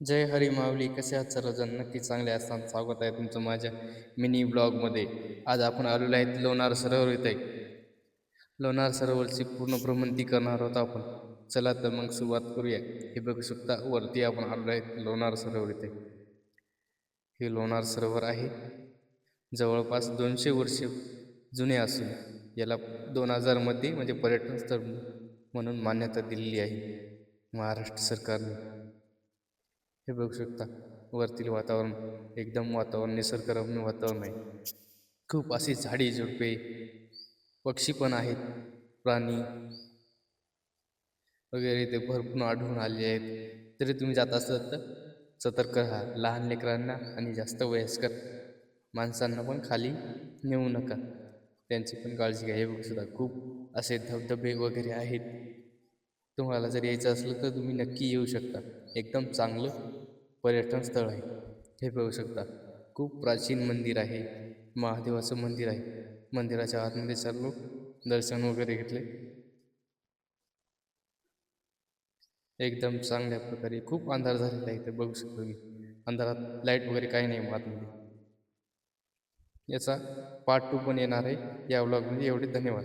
जय हरी माऊली कसे आहात सर्वजण? नक्की चांगले असताना स्वागत आहे तुमचं माझ्या मिनी ब्लॉगमध्ये. आज आपण आलेलो आहेत लोणार सरोवर इथे. लोणार सरोवरची पूर्ण भ्रमंती करणार आहोत आपण. चला तर मग सुरुवात करूया. हे बघू शकता वरती आपण आलेलो आहे लोणार सरोवर इथे. हे लोणार सरोवर आहे. जवळपास दोनशे वर्षे जुने असून याला दोन हजारमध्ये म्हणजे पर्यटन स्थळ म्हणून मान्यता दिलेली आहे. महाराष्ट्र सरकारने. हे बघू शकता. वरतील वातावरण एकदम वातावरण निसर्गरम्य वातावरण आहे. खूप अशी झाडी झुडपे पक्षी पण आहेत प्राणी वगैरे ते भरपूर आढळून आले आहेत. तरी तुम्ही जात असत तर सतर्क राहा. लहान लेकरांना आणि जास्त वयस्कर माणसांना पण खाली नेऊ नका. त्यांची पण काळजी घ्या. हे बघू शकता खूप असे धबधबे वगैरे आहेत. तुम्हाला जर यायचं असलं तर तुम्ही नक्की येऊ शकता. एकदम चांगलं पर्यटन स्थळ आहे. हे बघू शकता. खूप प्राचीन मंदिर आहे. महादेवाचं मंदिर आहे. मंदिराच्या आतमध्ये चाललो. दर्शन वगैरे घेतले. एकदम चांगल्या प्रकारे खूप अंधार झालेला आहे ते बघू शकतो मी अंधारात लाइट वगैरे काही नाही आतमध्ये. याचा पार्ट टू पण येणार आहे. या व्लॉगमध्ये एवढे धन्यवाद.